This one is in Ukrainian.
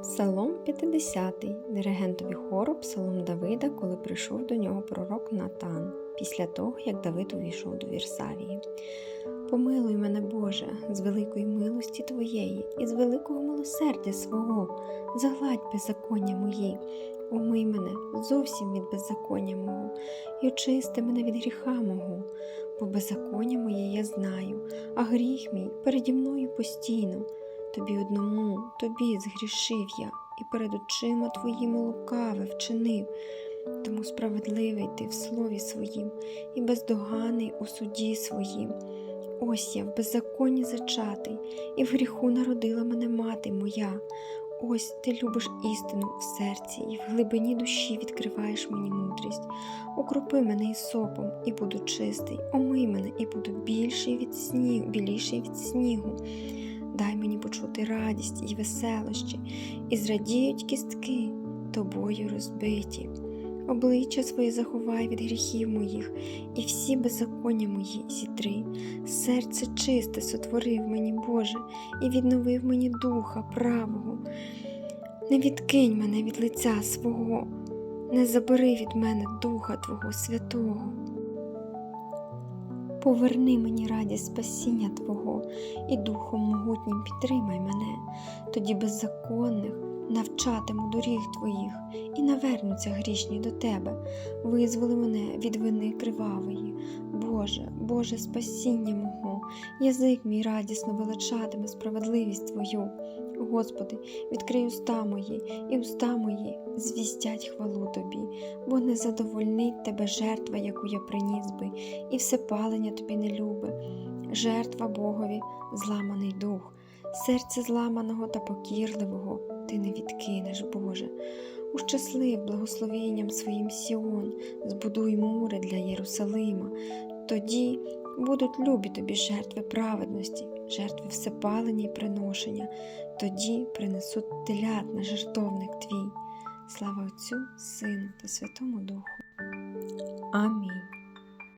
Псалом 50, диригентові хору Псалом Давида, коли прийшов до нього пророк Натан, після того, як Давид увійшов до Вірсавії. Помилуй мене, Боже, з великої милості Твоєї і з великого милосердя свого, загладь беззаконня мої, умий мене зовсім від беззаконня мого, і очисти мене від гріха мого, бо беззаконня моє я знаю, а гріх мій переді мною постійно. Тобі одному, тобі згрішив я, і перед очима твоїми лукаве вчинив. Тому справедливий ти в слові своїм, і бездоганий у суді своїм. Ось я в беззаконні зачатий, і в гріху народила мене мати моя. Ось ти любиш істину в серці, і в глибині душі відкриваєш мені мудрість. Укропи мене ісопом, і буду чистий, омий мене, і буду більший від снігу, біліший від снігу. Дай мені почути радість і веселощі, і зрадіють кістки тобою розбиті. Обличчя своє заховай від гріхів моїх, і всі беззаконня мої зітри. Серце чисте сотворив мені, Боже, і відновив мені духа правого. Не відкинь мене від лиця свого, не забери від мене Духа Твого Святого. Поверни мені радість спасіння Твого і Духом могутнім підтримай мене, тоді беззаконних навчатиму доріг Твоїх і навернуться грішні до Тебе. Визволи мене від вини кривавої. Боже, Боже, спасіння мого, язик мій радісно величатиме справедливість Твою. Господи, відкрий уста мої, і уста мої звістять хвалу Тобі, бо не задовольнить Тебе жертва, яку я приніс би, і все палення Тобі не любе. Жертва Богові, зламаний дух, серце зламаного та покірливого Ти не відкинеш, Боже. Ущаслив благословенням своїм Сіон, збудуй мури для Єрусалима. Тоді будуть любі тобі жертви праведності, жертви всепалення і приношення, тоді принесуть телят на жертовник твій. Слава Отцю, Сину та Святому Духу. Амінь.